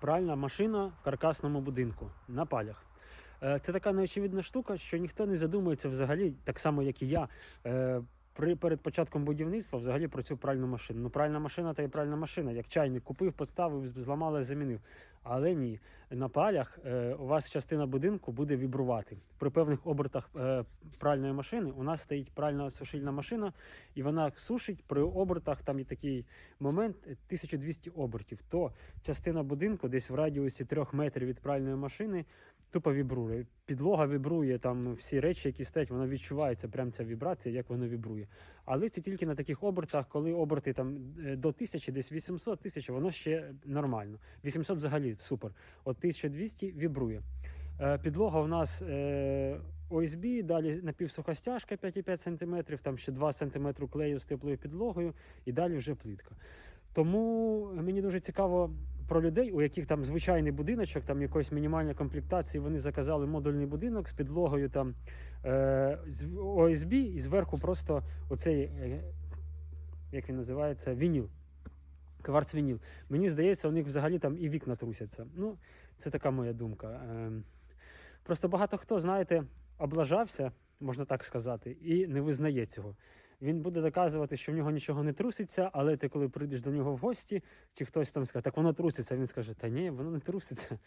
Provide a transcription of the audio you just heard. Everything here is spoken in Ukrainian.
пральна машина в каркасному будинку на палях. Е, Це така неочевидна штука, що ніхто не задумується взагалі, так само як і я. е, При перед початком будівництва взагалі про цю пральну машину. Ну, пральна машина та і пральна машина. Як чайник купив, поставив, зламали, замінив. Але ні, на палях е, у вас частина будинку буде вібрувати. При певних обертах е, пральної машини у нас стоїть пральна сушильна машина, і вона сушить при обертах, там є такий момент е, 1200 обертів. То частина будинку десь в радіусі 3 метрів від пральної машини тупо вібрує. Підлога вібрує, там всі речі, які стоять, воно відчувається, прям ця вібрація, як воно вібрує. Але це тільки на таких обертах, коли оберти там е, до 1000, десь 800 тисяч, воно ще нормально. 800 взагалі супер. От 1200 вібрує. Е, Підлога у нас е, ОСБ, далі напівсухостяжка 5,5 см, там ще 2 см клею з теплою підлогою, і далі вже плитка. Тому мені дуже цікаво про людей, у яких там звичайний будиночок, там якоїсь мінімальної комплектації, вони заказали модульний будинок з підлогою там е, ОСБ і зверху просто оцей, як він називається, вініл. Кварц вініл. Мені здається, у них взагалі там і вікна трусяться. Ну, це така моя думка. Е, просто багато хто, знаєте, облажався, можна так сказати, і не визнає цього. Він буде доказувати, що в нього нічого не труситься, але ти, коли прийдеш до нього в гості, чи хтось там скаже, так воно труситься, він скаже, та ні, воно не труситься.